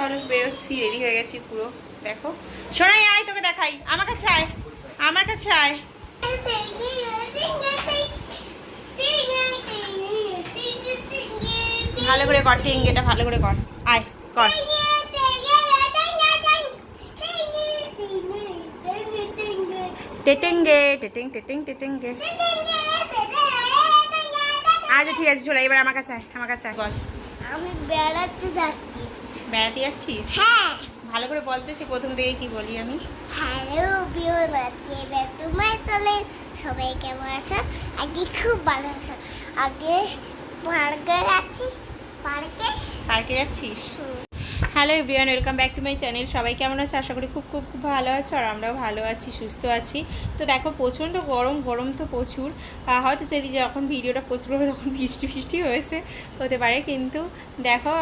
চলো বেরোচ্ছি রেডি হয়ে গেছি পুরো। দেখো। শোনাই আয় তোকে দেখাই। আমার কাছে আয়। আমার কাছে আয়। ভালো করে কর, টেঙ্গেটা ভালো করে কর। আয়, কর। টেটেঙ্গে, টেটেং টেটেং, টেটেঙ্গে। আচ্ছা ঠিক আছে, চলে, এবার আমার কাছে আমার কাছে বল। আমি বেড়াতে যাচ্ছি। বেড়াতে যাচ্ছিস? হ্যাঁ। ভালো করে বলতে সে প্রথম থেকে কি বলি আমি। হ্যালো এবার তোমার চলে। সবাই কেমন আছো? আজকে খুব ভালো আছো। আগে পার্কে যাচ্ছি পার্কে। পার্কে যাচ্ছিস? Hello everyone, welcome back to my channel. সবাই কেমন আছে? আশা করি খুব খুব খুব ভালো আছো আর আমরাও ভালো আছি, সুস্থ আছি। তো দেখো, প্রচণ্ড গরম গরম তো প্রচুর। হয়তো সেদিন যখন ভিডিওটা পোস্ট করব তখন বৃষ্টি ফিষ্টি হয়েছে, হতে পারে। কিন্তু দেখো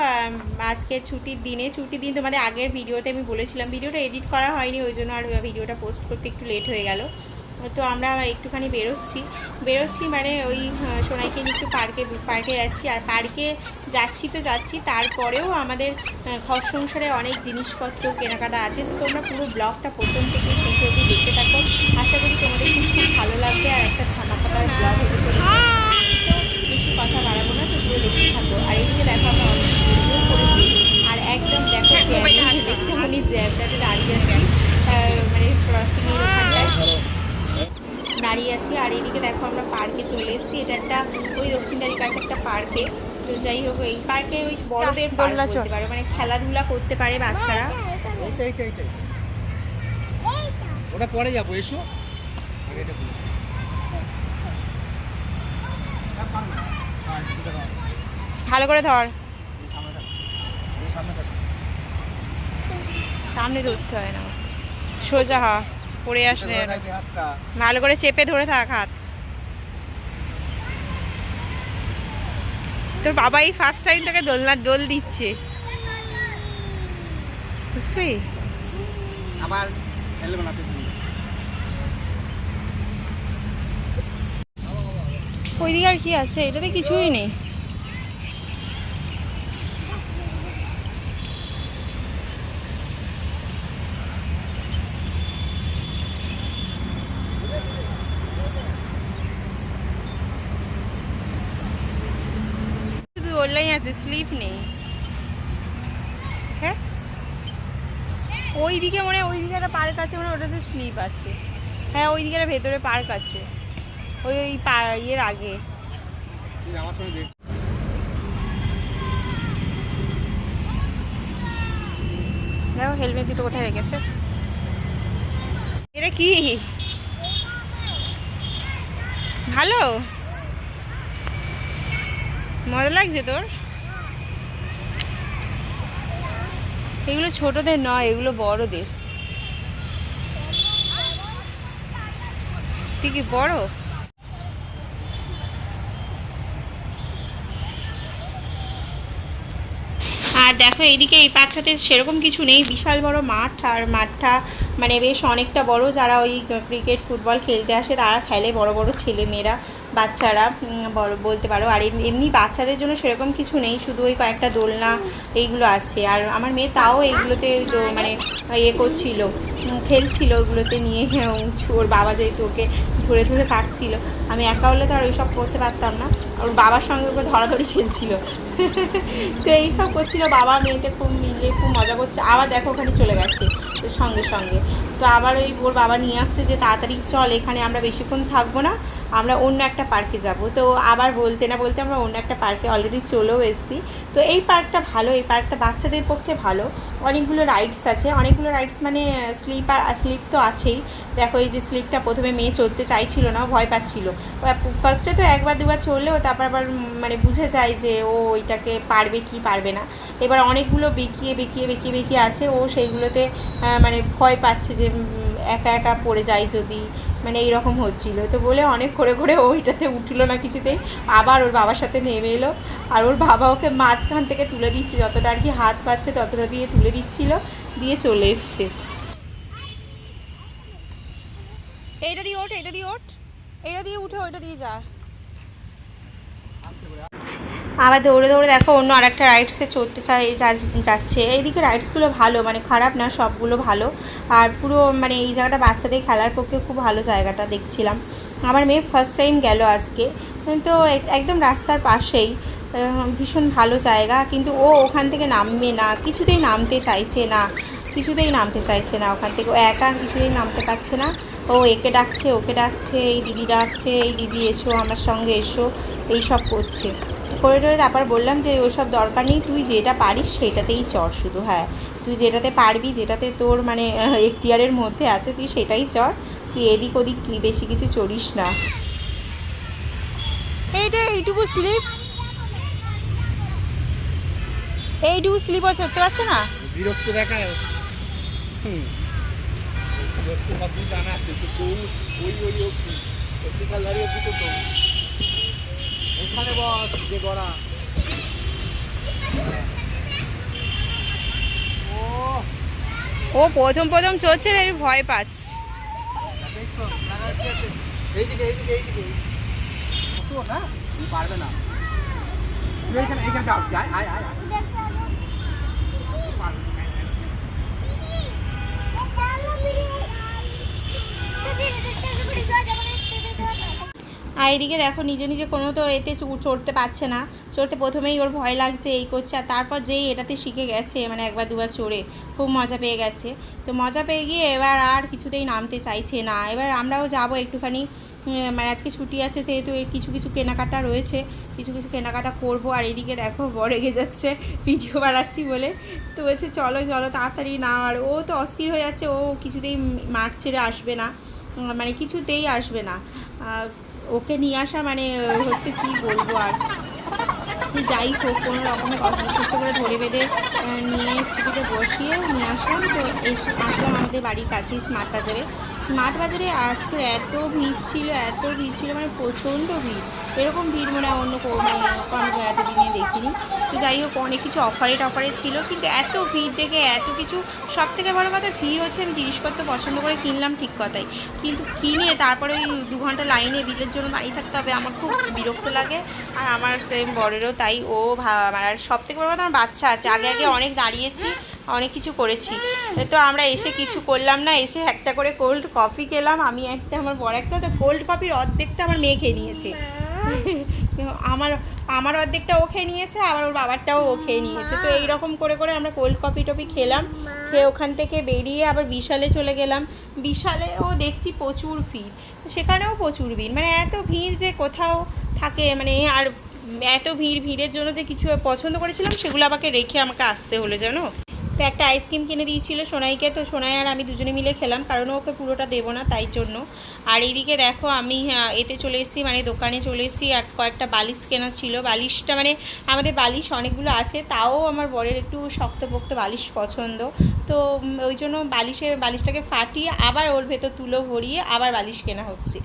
আজকের ছুটির দিনে, ছুটির দিন তোমাদের আগের ভিডিওতে আমি বলেছিলাম, ভিডিওটা এডিট করা হয়নি, ওই জন্য আর ভিডিওটা পোস্ট করতে একটু লেট হয়ে গেল। তো আমরা একটুখানি বেরোচ্ছি। বেরোচ্ছি মানে ওই সোনাইকে নিয়ে একটু পার্কে পার্কে যাচ্ছি। আর পার্কে যাচ্ছি তো যাচ্ছি তারপরেও আমাদের ঘর সংসারে অনেক জিনিসপত্র কেনাকাটা আছে। তো তোমরা পুরো ব্লগটা প্রথম থেকে শেষ অবধি দেখতে থাকো। আশা করি তোমাদের খুব খুব ভালো লাগবে। আর একটা ধামাকাদার ব্লগ হতে চলেছে। তো বেশি কথা বাড়াবো না তো পুরো দেখতে থাকো। আর এইদিকে দেখো আমরা অনেক করেছি। আর একদম দেখো যে একটুখানি জ্যাবটাতে দাঁড়িয়ে আছি আহ, মানে ক্রসিংয়ের ওখানটায় দাঁড়িয়ে আছি আর এদিকে দেখো আমরা পার্কে চলে এসেছি। এটা একটা ওই দক্ষিণদারির কাছে একটা পার্কে। তো যাই হোক এই পার্কে ওই বড়দের দোলনা চলতে পারে মানে খেলাধুলা করতে পারে বাচ্চারা। ওটা পরে যাব এসো। ভালো করে ধর। সামনে ধরতে হয় না। সোজা হ। পড়ে আসলে। ভালো করে চেপে ধরে থাক হাত। তোর বাবা এই ফার্স্ট টাইম তোকে দোলনার দোল দিচ্ছে। বুঝলি? আবার ওইদিকে আর কি আছে? এটাতে কিছুই নেই শুধু ওলাই আছে স্লিপ নেই। হ্যাঁ? ওই দিকে মনে হয় ওই দিকে একটা পার্ক আছে মানে ওটাতে স্লিপ আছে। হ্যাঁ ওই দিকে একটা ভেতরে পার্ক আছে। ওই ওই পা- ইয়ের আগে। তুই আমার সঙ্গে দেখো। হেলমেট দুটো কোথায় রেখেছে? এটা কি? ভালো? মজা লাগছে তোর? এগুলো ছোটদের নয়, এগুলো বড়দের। তুই কি বড়? আর দেখো এইদিকে এই পার্কটাতে সেরকম কিছু নেই, বিশাল বড় মাঠ আর মাঠটা মানে বেশ অনেকটা বড়। যারা ওই ক্রিকেট ফুটবল খেলতে আসে, তারা খেলে বড় বড় ছেলে মেয়েরা বাচ্চারা বড় বলতে পারো। আর এম- এমনি বাচ্চাদের জন্য সেরকম কিছু নেই, শুধু ওই কয়েকটা দোলনা এইগুলো আছে। আর আমার মেয়ে তাও এইগুলোতে মানে ইয়ে করছিল খেলছিল ওগুলোতে নিয়ে ওর বাবা যেহেতু ওকে ধরে ধরে কাটছিল, আমি একা হলে তো আর ওইসব করতে পারতাম না। ওর বাবার সঙ্গে ওকে ধরাধরি খেলছিল। তো এইসব করছিল, বাবা মেয়েতে খুব মিলে খুব মজা করছে। আবার দেখো ওখানে চলে গেছে সঙ্গে সঙ্গে। তো আবার ওই ওর বাবা নিয়ে আসছে যে তাড়াতাড়ি চল, এখানে আমরা বেশিক্ষণ থাকব না। আমরা অন্য একটা পার্কে যাব। তো আবার বলতে না বলতে আমরা অন্য একটা পার্কে অলরেডি চলেও এসেছি। তো এই পার্কটা ভালো, এই পার্কটা বাচ্চাদের পক্ষে ভালো। অনেকগুলো রাইডস আছে। অনেকগুলো রাইডস মানে স্লিপার স্লিপ তো আছেই। দেখো এই যে স্লিপটা প্রথমে মেয়ে চড়তে চাইছিল না ভয় পাচ্ছিল। ফার্স্টে তো একবার, দুবার চললেও তারপর আবার মানে বুঝে যায় যে ও ওইটাকে পারবে কি পারবে না। এবার অনেকগুলো বেঁকিয়ে বেঁকিয়ে বেঁকিয়ে বেঁকিয়ে আছে। ও সেইগুলোতে মানে ভয় পাচ্ছে যে একা একা পড়ে যায় যদি। মানে এইরকম হচ্ছিল। তো বলে অনেক করে করে ওইটাতে উঠল না কিছুতেই। আবার ওর বাবার সাথে নেমে এলো। আর ওর বাবা ওকে মাঝখান থেকে তুলে দিচ্ছে। যতটা আর কি হাত পাচ্ছে ততটা দিয়ে তুলে দিচ্ছিল। দিয়ে চলে এসছে। এইটা দিয়ে ওঠ এটা দিয়ে ওঠ। এটা দিয়ে উঠে, ওইটা দিয়ে যা। আবার দৌড়ে দৌড়ে দেখো অন্য আরেকটা রাইডসে চড়তে চাই যাচ্ছে। এইদিকে রাইডসগুলো ভালো মানে খারাপ না, সবগুলো ভালো। আর পুরো মানে এই জায়গাটা বাচ্চাদের খেলার পক্ষে খুব ভালো জায়গাটা দেখছিলাম। আমার মেয়ে ফার্স্ট টাইম গেল আজকে। তো একদম রাস্তার পাশেই। ভীষণ ভালো জায়গা। কিন্তু ও ওখান থেকে নামবে না, কিছুতেই নামতে চাইছে না। কিছুতেই নামতে চাইছে না ওখান থেকে। ও একা কিছুতেই নামতে পারছে না। ও একে ডাকছে, ওকে ডাকছে, এই দিদি ডাকছে এই দিদি এসো, আমার সঙ্গে এসো, এই সব করছে। করে টরে তারপর বললাম যে ওসব দরকার নেই তুই যেটা পারিস সেটাতেই চড় শুধু হ্যাঁ তুই যেটাতে পারবি যেটাতে তোর মানে এখতিয়ারের মধ্যে আছে তুই সেটাই চড় তুই এদিক ওদিক কি বেশি কিছু চড়িস না এইটা এইটুকু স্লিপ এইটুকু স্লিপও চড়তে পারছে না বিরক্ত দেখায় হুম বিরক্ত জানা আছে তো দৌড় ওই ওই ওখানে বস যে গড়া। ও ও প্রথম প্রথম চড়ছে তাই ভয় পাচ্ছে। এইদিকে এইদিকে এইদিকে। না পারবে না। এইখানে এইখানে যাও যাই আয় আয় আয়। পারবে। আর এদিকে দেখো, নিজে নিজে কোনো তো এতে চড়তে পারছে না। চড়তে প্রথমেই ওর ভয় লাগছে, এই করছে, আর তারপর যেই এটাতে শিখে গেছে মানে একবার দুবার চড়ে, খুব মজা পেয়ে গেছে। তো মজা পেয়ে গিয়ে এবার আর কিছুতেই নামতে চাইছে না। এবার আমরাও যাব একটুখানি মানে আজকে ছুটি আছে সেহেতু কিছু কিছু কেনাকাটা রয়েছে, কিছু কিছু কেনাকাটা করব, আর এদিকে দেখো বড় রেগে যাচ্ছে, ভিডিও বানাচ্ছি বলে। তো বলছে, চলো চলো, তাড়াতাড়ি না আর ও তো অস্থির হয়ে যাচ্ছে, ও কিছুতেই মাঠ ছেড়ে আসবে না মানে কিছুতেই আসবে না। ওকে নিয়ে আসা মানে হচ্ছে কি বলব আর? সে যাই হোক, কোনো রকমে অসুস্থ করে ধরে বেঁধে নিয়ে স্কুটিতে বসিয়ে নিয়ে আসলাম তো এসে আসলাম আমাদের বাড়ির কাছেই স্মার্ট বাজারে। স্মার্ট বাজারে আজকে এত ভিড় ছিল, এত ভিড় ছিল মানে প্রচণ্ড ভিড়। এরকম ভিড় মনে অন্য কোনো মানে কোনো এতদিনে দেখিনি। তো যাই হোক, অনেক কিছু অফারে টফারে ছিল, কিন্তু এত ভিড় দেখে, এত কিছু সব থেকে বড় কথা ভিড় হচ্ছে আমি জিনিসপত্র পছন্দ করে কিনলাম ঠিক কথাই। কিন্তু কিনে তারপরে ওই দু ঘণ্টা লাইনে বিলের জন্য দাঁড়িয়ে থাকতে হবে, আমার খুব বিরক্ত লাগে। আর আমার সেম বরেরও তাই, ও ভা- আর সব থেকে বড় কথা আমার বাচ্চা আছে, আগে আগে অনেক দাঁড়িয়েছি অনেক কিছু করেছি। তো আমরা এসে কিছু করলাম না, এসে একটা করে কোল্ড কফি খেলাম। আমি একটা, আমার বড় একটা, তো কোল্ড কফির অর্ধেকটা আমার মেয়ে খেয়ে নিয়েছে। আমার আমার অর্ধেকটা ও খেয়ে নিয়েছে, আবার ওর বাবারটাও ও খেয়ে নিয়েছে। তো এই রকম করে করে আমরা কোল্ড কফি টফি খেলাম। খেয়ে ওখান থেকে বেরিয়ে আবার বিশালে চলে গেলাম। বিশালেও দেখছি প্রচুর ভিড়। সেখানেও প্রচুর ভিড়। মানে এত ভিড় যে কোথাও থাকে মানে আর এত ভিড়, ভিড়ের জন্য যে কিছু পছন্দ করেছিলাম, সেগুলো আমাকে রেখে আমাকে আসতে হলো, জানো? তো একটা আইসক্রিম কিনে দিয়েছিল সোনাইকে তো সোনাই আর আমি দুজনে মিলে খেলাম কারণ ওকে পুরোটা দেবো না তাই জন্য। আর এইদিকে দেখো আমি এতে চলে এসেছি মানে দোকানে চলে এসেছি আর কয়েকটা বালিশ কেনা ছিল। বালিশটা মানে আমাদের বালিশ অনেকগুলো আছে তাও আমার বরের একটু শক্তপোক্ত বালিশ পছন্দ। তো ওই জন্য বালিশের বালিশটাকে ফাটিয়ে আবার ওর ভেতর তুলো ভরিয়ে আবার বালিশ কেনা হচ্ছে।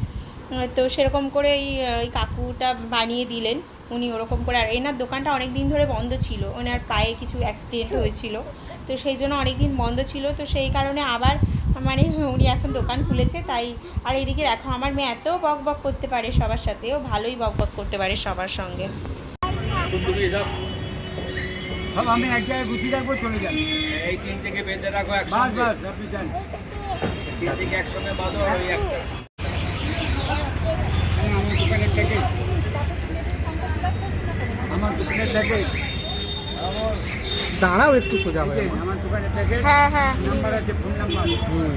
তো সেরকম করে এই কাকুটা বানিয়ে দিলেন উনি ওরকম করে। আর এনার দোকানটা অনেক দিন ধরে বন্ধ ছিল ওনার পায়ে কিছু অ্যাক্সিডেন্ট হয়েছিল। তো সেই জন্য অনেক দিন বন্ধ ছিল। তো সেই কারণে আবার মানে উনি এখন দোকান খুলেছে তাই আর এইদিকে দেখো আমার মেয়ে এত বক বক করতে পারে সবার সাথে ও ভালোই বক বক করতে পারে সবার সঙ্গে। সব আমি এক জায়গায় গুছিয়ে রাখব চলে যান। এই তিন থেকে বেঁধে রাখো একসঙ্গে। বাস আপনি যান তিন থেকে একসঙ্গে বাঁধো আর ওই একটা। আমার দোকানের থেকে। আমার দোকানের থেকে। দাঁড়াও একটু সোজা হ্যাঁ হ্যাঁ নাম্বার আছে ফোন নাম্বার হুম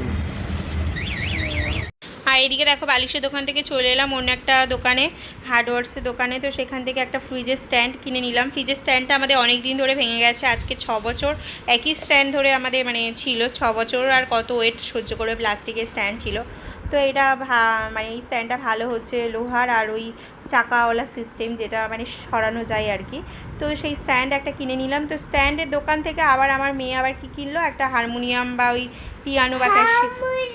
আর এদিকে দেখো বালিশের দোকান থেকে চলে এলাম অন্য একটা দোকানে হার্ডওয়ার্সের দোকানে। তো সেখান থেকে একটা ফ্রিজের স্ট্যান্ড কিনে নিলাম। ফ্রিজের স্ট্যান্ডটা আমাদের অনেক দিন ধরে ভেঙে গেছে। আজকে ছ বছর একই স্ট্যান্ড ধরে আমাদের মানে ছিল ছ বছর আর কত ওয়েট সহ্য করবে প্লাস্টিকের স্ট্যান্ড ছিল। তো এটা ভা- মানে এই স্ট্যান্ডটা ভালো হচ্ছে লোহার আর ওই চাকাওয়ালা সিস্টেম যেটা মানে সরানো যায় আর কি। তো সেই স্ট্যান্ড একটা কিনে নিলাম। তো স্ট্যান্ডের দোকান থেকে আবার আমার মেয়ে আবার কি কিনলো? একটা হারমোনিয়াম বা ওই পিয়ানো বা ক্যাশি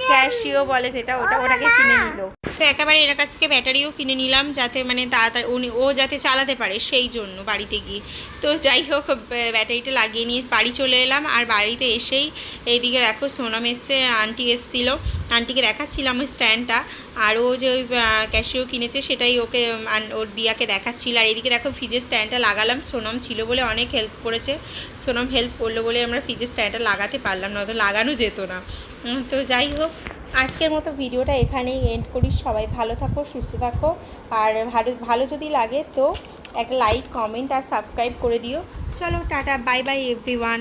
ক্যাশিও বলে যেটা ওটা ওটাকে কিনে নিল। তো একেবারে এর কাছ থেকে ব্যাটারিও কিনে নিলাম যাতে মানে তাড়াতাড়ি উনি, ও যাতে চালাতে পারে সেই জন্য বাড়িতে গিয়ে। তো যাই হোক, ব্যাটারিটা লাগিয়ে নিয়ে বাড়ি চলে এলাম। আর বাড়িতে এসেই এইদিকে দেখো সোনাম এসছে, আন্টি এসছিল। আন্টিকে দেখাচ্ছিলাম ওই স্ট্যান্ডটা। আর ও যে ওই ক্যাশিও কিনেছে সেটাই ওকে ওর দিয়াকে দেখাচ্ছিল। আর এদিকে দেখো ফ্রিজের স্ট্যান্ডটা লাগালাম। সোনম ছিল বলে অনেক হেল্প করেছে। সোনম হেল্প করল বলে আমরা ফ্রিজের স্ট্যান্ডটা লাগাতে পারলাম না তো লাগানো যেত না। তো যাই হোক আজকের মতো ভিডিওটা এখানেই এন্ড করি। সবাই ভালো থাকো, সুস্থ থাকো। আর ভালো ভালো যদি লাগে তো একটা লাইক কমেন্ট আর সাবস্ক্রাইব করে দিও। চলো, টাটা বাই বাই এভরিওয়ান